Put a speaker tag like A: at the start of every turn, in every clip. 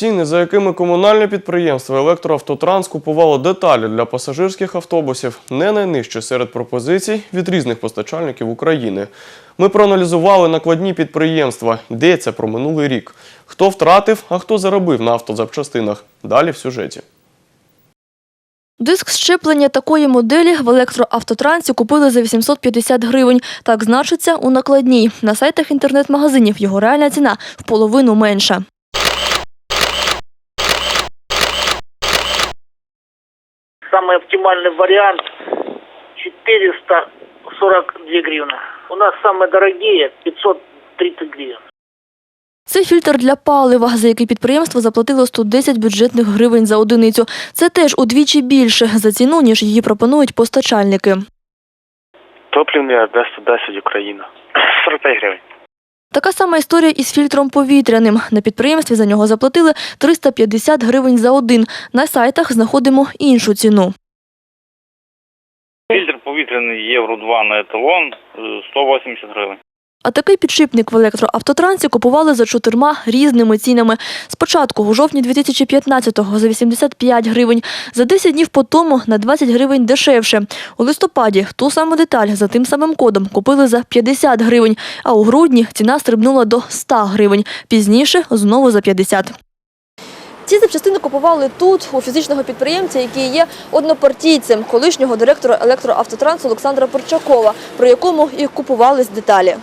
A: Ціни, за якими комунальне підприємство Електроавтотранс купувало деталі для пасажирських автобусів, не найнижчі серед пропозицій від різних постачальників України. Ми проаналізували накладні підприємства. Йдеться про минулий рік. Хто втратив, а хто заробив на автозапчастинах. Далі в сюжеті.
B: Диск щеплення такої моделі в електроавтотрансі купили за 850 гривень. Так значиться у накладній. На сайтах інтернет-магазинів його реальна ціна в половину менша.
C: Самый оптимальный вариант 442 гривны. У нас самые дорогие 530 гривен.
B: Це фільтр для палива, за який підприємство заплатило 110 бюджетних гривень за одиницю. Це теж удвічі більше за ціну, ніж її пропонують постачальники.
D: Топливний АД-110 Україна. 45 гривень.
B: Така сама історія із фільтром повітряним. На підприємстві за нього заплатили 350 гривень за один. На сайтах знаходимо іншу ціну.
E: Фільтр повітряний Євро 2 на еталон е, 180 гривень.
B: А такий підшипник в електроавтотрансі купували за чотирма різними цінами. Спочатку у жовтні 2015-го за 85 гривень, за 10 днів по тому на 20 гривень дешевше. У листопаді ту саму деталь за тим самим кодом купили за 50 гривень, а у грудні ціна стрибнула до 100 гривень, пізніше знову за 50. Ці запчастини купували тут, у фізичного підприємця, який є однопартійцем колишнього директора електроавтотрансу Олександра Порчакова, про якому і купувались деталі.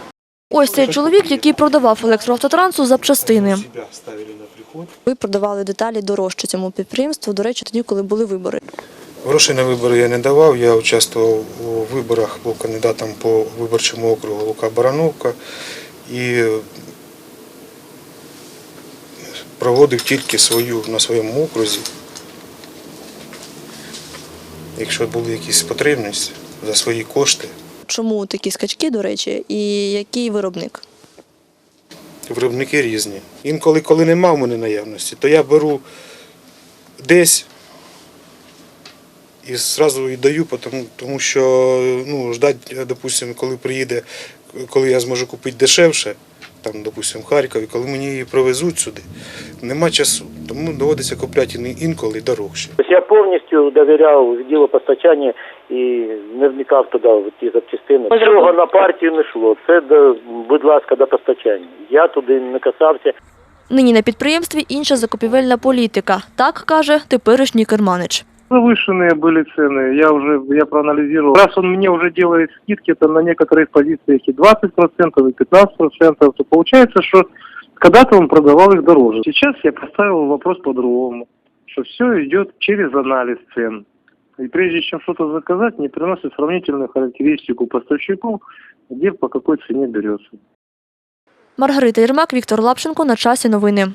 B: Ось цей чоловік, який продавав електроавтотрансу запчастини. Ви продавали деталі дорожче цьому підприємству, до речі, тоді, коли були вибори.
F: Грошей на вибори я не давав. Я участвував у виборах, був кандидатом по виборчому округу Лука Барановка і проводив тільки свою на своєму окрузі. Якщо були якісь потребності за свої кошти,
B: Чому такі скачки, до речі, і який виробник?
F: виробники різні. Інколи, коли нема в мене наявності, то я беру десь і одразу і даю, тому, тому що ну, ждать, допустимо, коли приїде, коли я зможу купити дешевше, там, допустимо, в Харкові, коли мені її привезуть сюди, нема часу. Тому доводиться купляти інколи дорожче.
C: То есть я повністю довіряв ділу постачання і не вникав туди в ті запчастини. Цього на партію не йшло. Це, до, будь ласка, до постачання. Я туди не касався.
B: Нині на підприємстві інша закупівельна політика. Так каже теперішній керманич.
G: Завышенные были цены. Я уже я проанализировал. Раз он мне уже делает скидки там на некоторых позициях и 20%, и 15%, то получается, что когда-то он продавал их дороже. Сейчас я поставил вопрос по-другому, что все идет через анализ цен. И прежде чем что-то заказать, не приносит сравнительную характеристику поставщиков, где по какой цене берется.
B: Маргарита Єрмак, Віктор Лапченко. На часі новини.